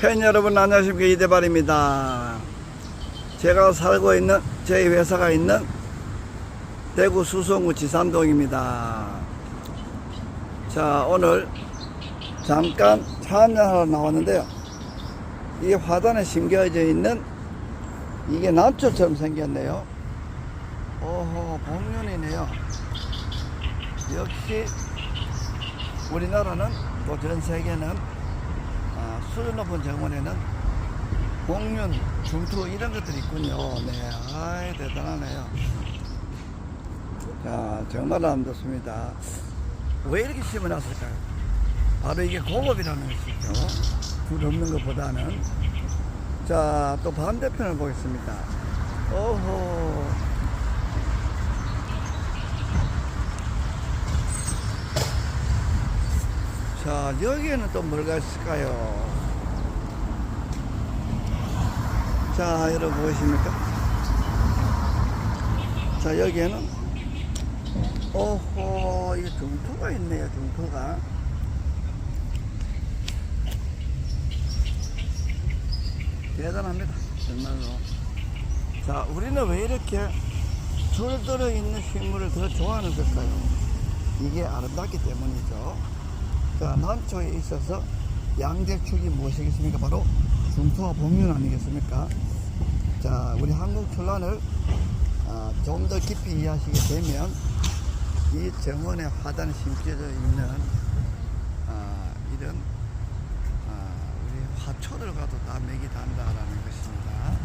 팬 여러분 안녕하십니까 이대발입니다. 제가 살고 있는 저희 회사가 있는 대구 수성구 지산동입니다. 자 오늘 잠깐 차 한잔하러 나왔는데요. 이 화단에 심겨져 있는 이게 남초처럼 생겼네요. 오호 복륜이네요. 역시 우리나라는 또 전 세계는 아, 수준 높은 정원에는 공륜, 중투 이런 것들이 있군요. 네, 아이 대단하네요. 자, 정말 아름답습니다. 왜 이렇게 심어놨을까요? 바로 이게 공업이라는 것이죠. 불 없는 것보다는. 자, 또 반대편을 보겠습니다. 오호. 자, 여기에는 또 뭐가 있을까요? 자, 여러분 보이십니까? 자, 여기에는, 오호, 이게 중토가 있네요, 중토가. 대단합니다, 정말로. 자, 우리는 왜 이렇게 줄 들어 있는 식물을 더 좋아하는 걸까요? 이게 아름답기 때문이죠. 자, 남초에 있어서 양대축이 무엇이겠습니까? 바로 중토와 복륜 아니겠습니까? 자, 우리 한국 출란을 아, 좀더 깊이 이해하시게 되면 이 정원에 화단에 심겨져 있는 아, 이런 아, 우리 화초들 과도 다 맥이 단다라는 것입니다.